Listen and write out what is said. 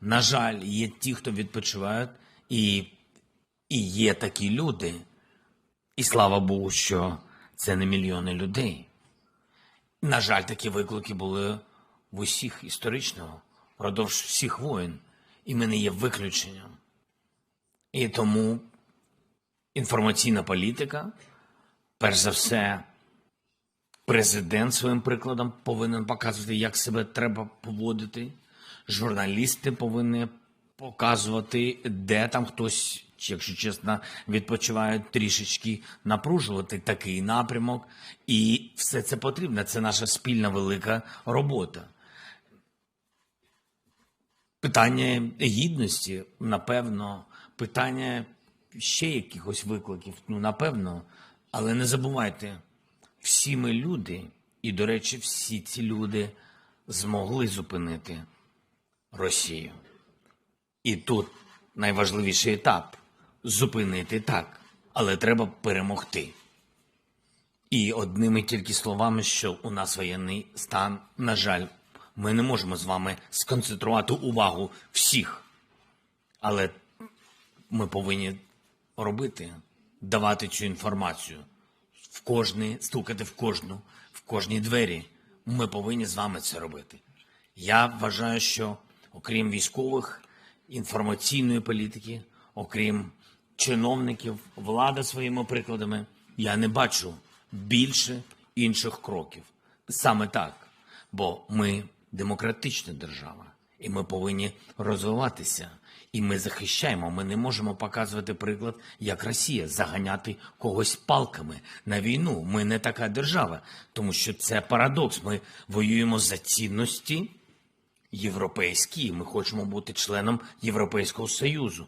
На жаль, є ті, хто відпочивають, і, і є такі люди. І слава Богу, що це не мільйони людей. На жаль, такі виклики були в усіх історично, впродовж всіх воїн, і ми не є виключенням. І тому інформаційна політика, перш за все, президент своїм прикладом повинен показувати, як себе треба поводити. Журналісти повинні показувати, де там хтось, якщо чесно, відпочиває трішечки напружувати такий напрямок. І все це потрібно. Це наша спільна велика робота. Питання гідності, напевно, питання ще якихось викликів, ну напевно, але не забувайте, всі ми люди, і, до речі, всі ці люди змогли зупинити Росію. І тут найважливіший етап зупинити так, але треба перемогти. І одними тільки словами, що у нас воєнний стан, на жаль, ми не можемо з вами сконцентрувати увагу всіх. Але ми повинні робити, давати цю інформацію в кожний, стукати в кожну, в кожні двері. Ми повинні з вами це робити. Я вважаю, що окрім військових, інформаційної політики, окрім чиновників, влада своїми прикладами, я не бачу більше інших кроків. Саме так, бо ми демократична держава, і ми повинні розвиватися. І ми захищаємо. Ми не можемо показувати приклад, як Росія заганяти когось палками на війну. Ми не така держава, тому що це парадокс. Ми воюємо за цінності європейські. Ми хочемо бути членом Європейського союзу.